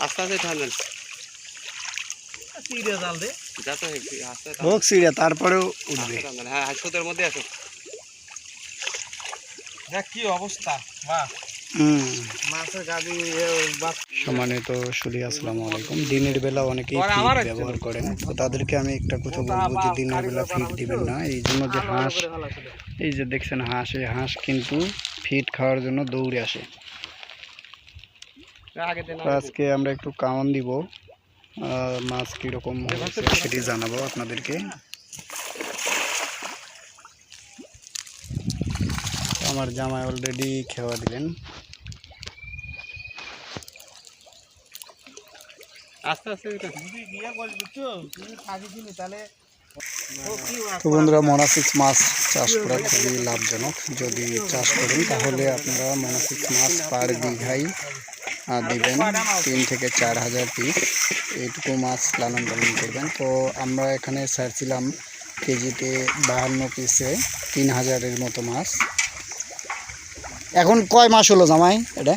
আস্তে আস্তে টানেন হোক তারপরেও উঠবে। হ্যাঁ হাসপাতালের মধ্যে আসো দেখ কি অবস্থা বাহ হুম। মাছের গাড়ি বাপ সম্মানিত সুরি আসসালামু আলাইকুম। দিনের বেলা অনেকেই ফিড ব্যবহার করেন। তো তাদেরকে আমি একটা কথা বলব যে দিনের বেলা ফিড দিবেন না। এই জন্য যে হাঁস এই যে দেখছেন হাঁস এই হাঁস কিন্তু ফিড খাওয়ার জন্য দৌড়ে আসে। আজকে আমরা একটু কাউন দিব মাছ কীরকম হয়েছে সেটি জানাব আপনাদেরকে। আমার জামাই অলরেডি খেওয়া দিলেন। আস্তে আস্তে তো বন্ধুরা মনাসিক্স মাছ চাষ করা খুবই লাভজনক। যদি চাষ করেন তাহলে আপনারা মনাসিক্স মাছ পার বিঘাই দিবেন তিন থেকে চার হাজার পিস এইটুকু মাছ লালন পালন করবেন। তো আমরা এখানে ছাড়ছিলাম কেজিতে বাহান্ন পিসে তিন হাজারের মতো মাছ। এখন কয় মাস হলো জামাই এটা?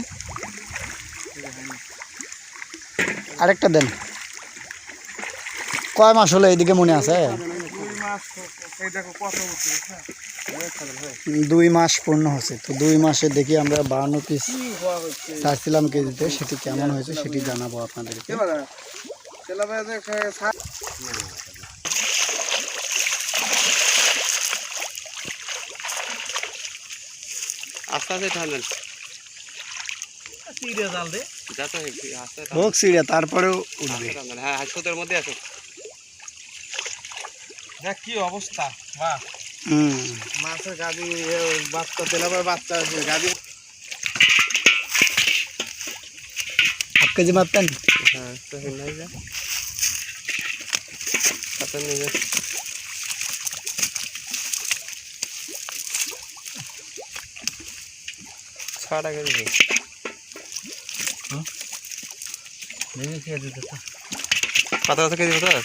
আরেকটা দেন। কয় মাস হলো এইদিকে মনে আছে? দুই মাস এই দেখো কত উঠছে দুই মাস পূর্ণ হচ্ছে তো দুই মাসে দেখি আমরা বাহান্ন পিস চাচ্ছিলাম কেজিতে সেটি কেমন হয়েছে সেটি জানাব আপনাদেরকে। আস্তে আস্তে। হোক তারপরেও উঠবে। হ্যাঁ হাসপাতালের মধ্যে আসো দেখ কি অবস্থা? বাহ মাছের গাড়ি বাচ্চা তেলাবার বাচ্চা আছে গাড়ি। হাফ কেজি মারতেন হ্যাঁ তো নিয়ে যা হাতে নিয়ে যা ছটা কেজি দিতে কত কত কেজি কত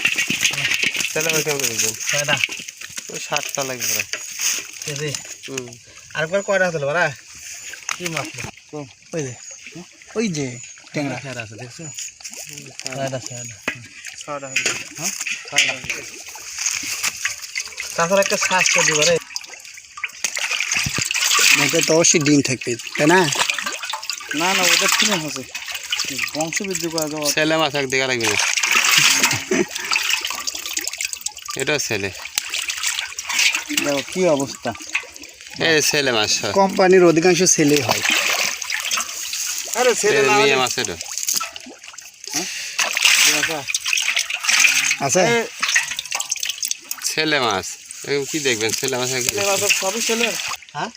তাহলে আমার কেমন ওই ষাটটা লাগবে প্রায় কেজি? হুম। আরেকবার কয়টা হতো বারা কি মাছ ওই যে ওই যে ট্যাংরা। ছয়টা আছে দেখছ? ছয়টা ছয়টা। ছটা হবে হ্যাঁ? ছয়টা তাছাড়া একটা শ্বাস করে দিবা রে। তো অবশ্যই ডিম থাকবে তাই না? না না ওটা কিনে হচ্ছে। বংশবৃদ্ধি করা যাওয়া ছেলে মাছ এক দিকে লাগবে না এটাও ছেলে। দেখো কি অবস্থা? এই ছেলে মাছ কোম্পানির অধিকাংশ ছেলে হয়। আরে ছেলে না মেয়ে মাছ এটা। আছে? ছেলে মাছ। এরকম কি দেখবেন? ছেলে মাছ ছেলে বাসব সবই ছেলে হ্যাঁ?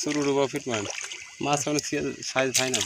শুরু রুবা ফিট মান মাছ মানে সাইজ হয় না।